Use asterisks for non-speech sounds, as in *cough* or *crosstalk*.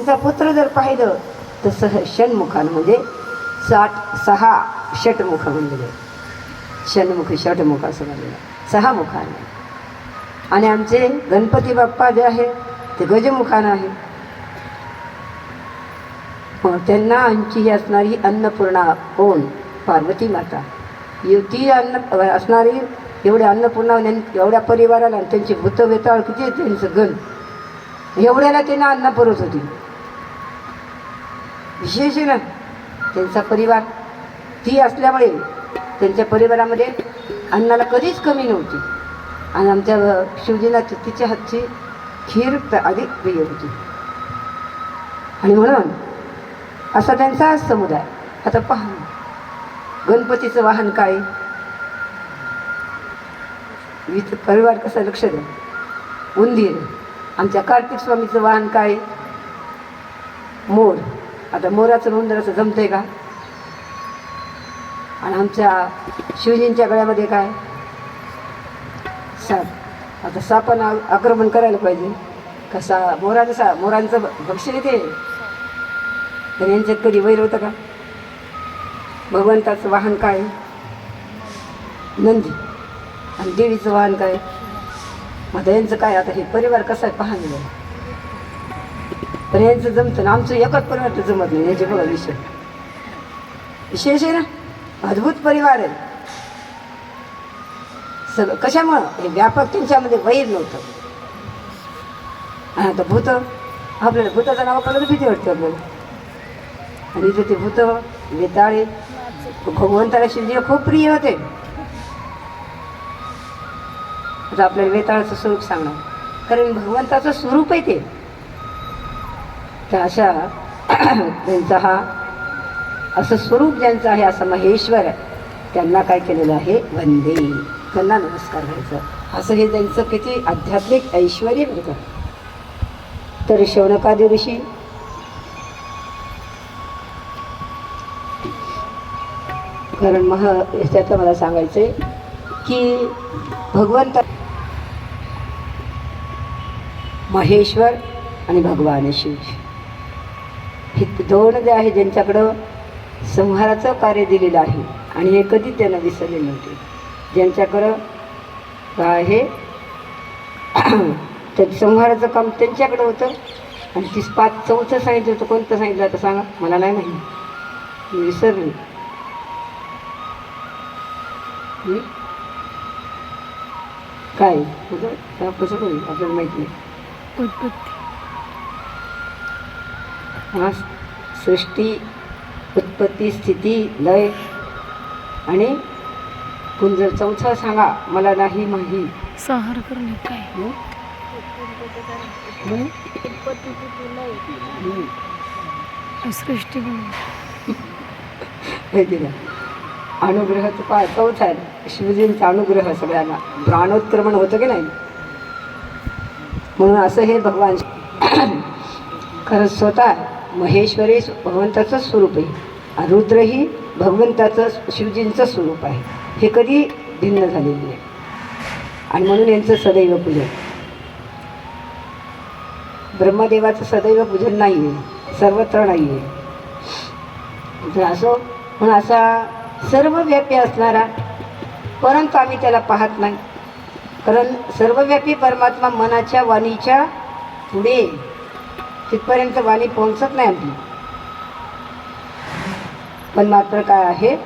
त्यांचा पुत्र जर पाहिलं तर सह षणमुखान म्हणजे साठ सहा षटमुख म्हणलेले षणमुख षटमुख असं म्हणलेलं सहा मुखाने आणि आमचे गणपती बाप्पा जे आहे ते गजमुखान आहे. त्यांना आमची ही असणारी अन्नपूर्णा कोण पार्वती माता युती अन्न असणारी एवढ्या अन्नपूर्णा एवढ्या परिवाराला आणि त्यांची भूत वेताळ किती त्यांचं गण. एवढ्याला त्यांना अन्न पुरत होती. विशेष आहे ना त्यांचा परिवार. ती असल्यामुळे त्यांच्या परिवारामध्ये अन्नाला कधीच कमी नव्हती. आणि आमच्या अ, तिच्या हातची खीर अधिक प्रिय होती. आणि म्हणून असा त्यांचा समुदाय. आता पहा गणपतीचं वाहन काय? वित परिवार कसा लक्ष द्या. उंदीर. आमच्या कार्तिक स्वामीचं वाहन काय? मोर. आता मोराचं आणि उंदराचं जमतंय का? आणि आमच्या शिवजींच्या गळ्यामध्ये काय? साप आता सापानं आक्रमण करायला पाहिजे. कसा मोराचं सा मोरांचं भक्ष्य येते तर यांच्यात कधी वैर होतं का? भगवंताचं वाहन काय? नंदी. आणि देवीचं वाहन काय? मग यांचं काय? आता हे परिवार कसा आहे पहा तर पण यांचं जमतं ना आमचं एकच परिवार तर जमत नाही याचे बघा विषय. विशेष आहे ना अद्भुत परिवार आहे. सगळं कशामुळं? हे व्यापक त्यांच्यामध्ये वैर नव्हतं. आणि आता भूत आपल्याला भूताचं नाव कळलं भीती वाटते आपल्याला? आणि इथे ते भूत वेताळे भगवंताला शिवजी खूप प्रिय होते. आता आपल्याला वेताळाचं स्वरूप सांगणार. कारण भगवंताचं स्वरूप आहे ते. तर अशा *clears throat* त्यांचा हा असं स्वरूप ज्यांचं आहे असं महेश्वर त्यांना काय केलेलं आहे? वंदे. त्यांना नमस्कार व्हायचं असं हे त्यांचं किती आध्यात्मिक ऐश्वर होतं. तर शौनकादी ऋषी कारण मह त्याचं मला सांगायचं आहे की भगवंत महेश्वर आणि भगवान शिवजी हे दोन जे आहे ज्यांच्याकडं संहाराचं कार्य दिलेलं आहे आणि हे कधी त्यांना विसरले नव्हते. ज्यांच्याकडं काय आहे तर संहाराचं काम त्यांच्याकडं होतं आणि तीस पाच चौथं सांगितलं होतं. कोणतं सांगितलं आता सांगा? मला नाही माहिती. मी विसरली. काय? होतं कसं होईल? आपल्याला माहिती नाही. हा सृष्टी उत्पत्ती स्थिती लय आणि कुंज चौथा सांगा मला नाही माही संहार करणे काय. सृष्टी हे अनुग्रह तर चौथा आहे. शिवजींचा अनुग्रह सगळ्यांना. प्राणोत्क्रमण होतं की नाही? म्हणून असं हे भगवान खरंच स्वतः महेश्वरी भगवंताचं स्वरूप आहे. रुद्र ही भगवंताचं शिवजींचं स्वरूप आहे. हे कधी भिन्न झालेली आहे आणि म्हणून यांचं सदैव पूजन. ब्रह्मदेवाचं सदैव पूजन नाही आहे सर्वत्र नाही आहे तर असो म्हणून असा सर्वव्यापी असणारा परंतु आम्ही त्याला पाहत नाही. कारण सर्वव्यापी परमात्मा मनाच्या वाणीच्या पुढे तिथपर्यंत वाणी पोहोचत नाही आपली पण मात्र काय आहे